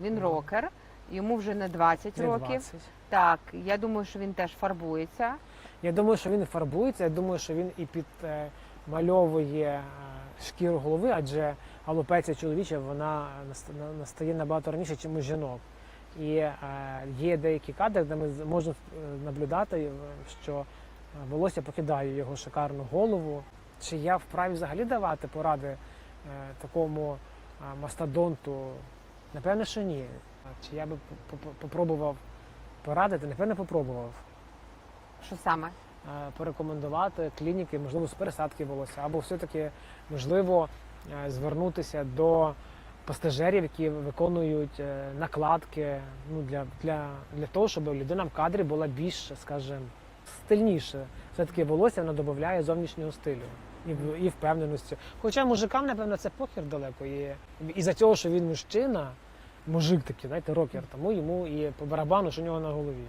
Він рокер, йому вже не 20 Не років. 20. Так, я думаю, що він теж фарбується. Я думаю, що він фарбується. Я думаю, що він і підмальовує е, шкіру голови, адже алопеція чоловіча вона наст- на- настає набагато раніше, ніж у жінок. І е, є деякі кадри, де ми з- можемо е, наблюдати, е, що е, волосся покидає його шикарну голову. Чи я вправі взагалі давати поради е, такому е, мастодонту? Напевно, що ні. Чи я би попробував порадити? Напевно, попробував Що саме? порекомендувати клініки, можливо, з пересадки волосся, або все-таки можливо е, звернутися до пастажерів, які виконують е, накладки ну, для, для, для того, щоб людина в кадрі була більш, скажімо, стильніше. Все-таки волосся воно додає зовнішнього стилю. І, і впевненості. Хоча мужикам, напевно, це похер далеко. І, і за цього, що він мужчина, мужик такий, знаєте, рокер, тому йому і по барабану, що у нього на голові.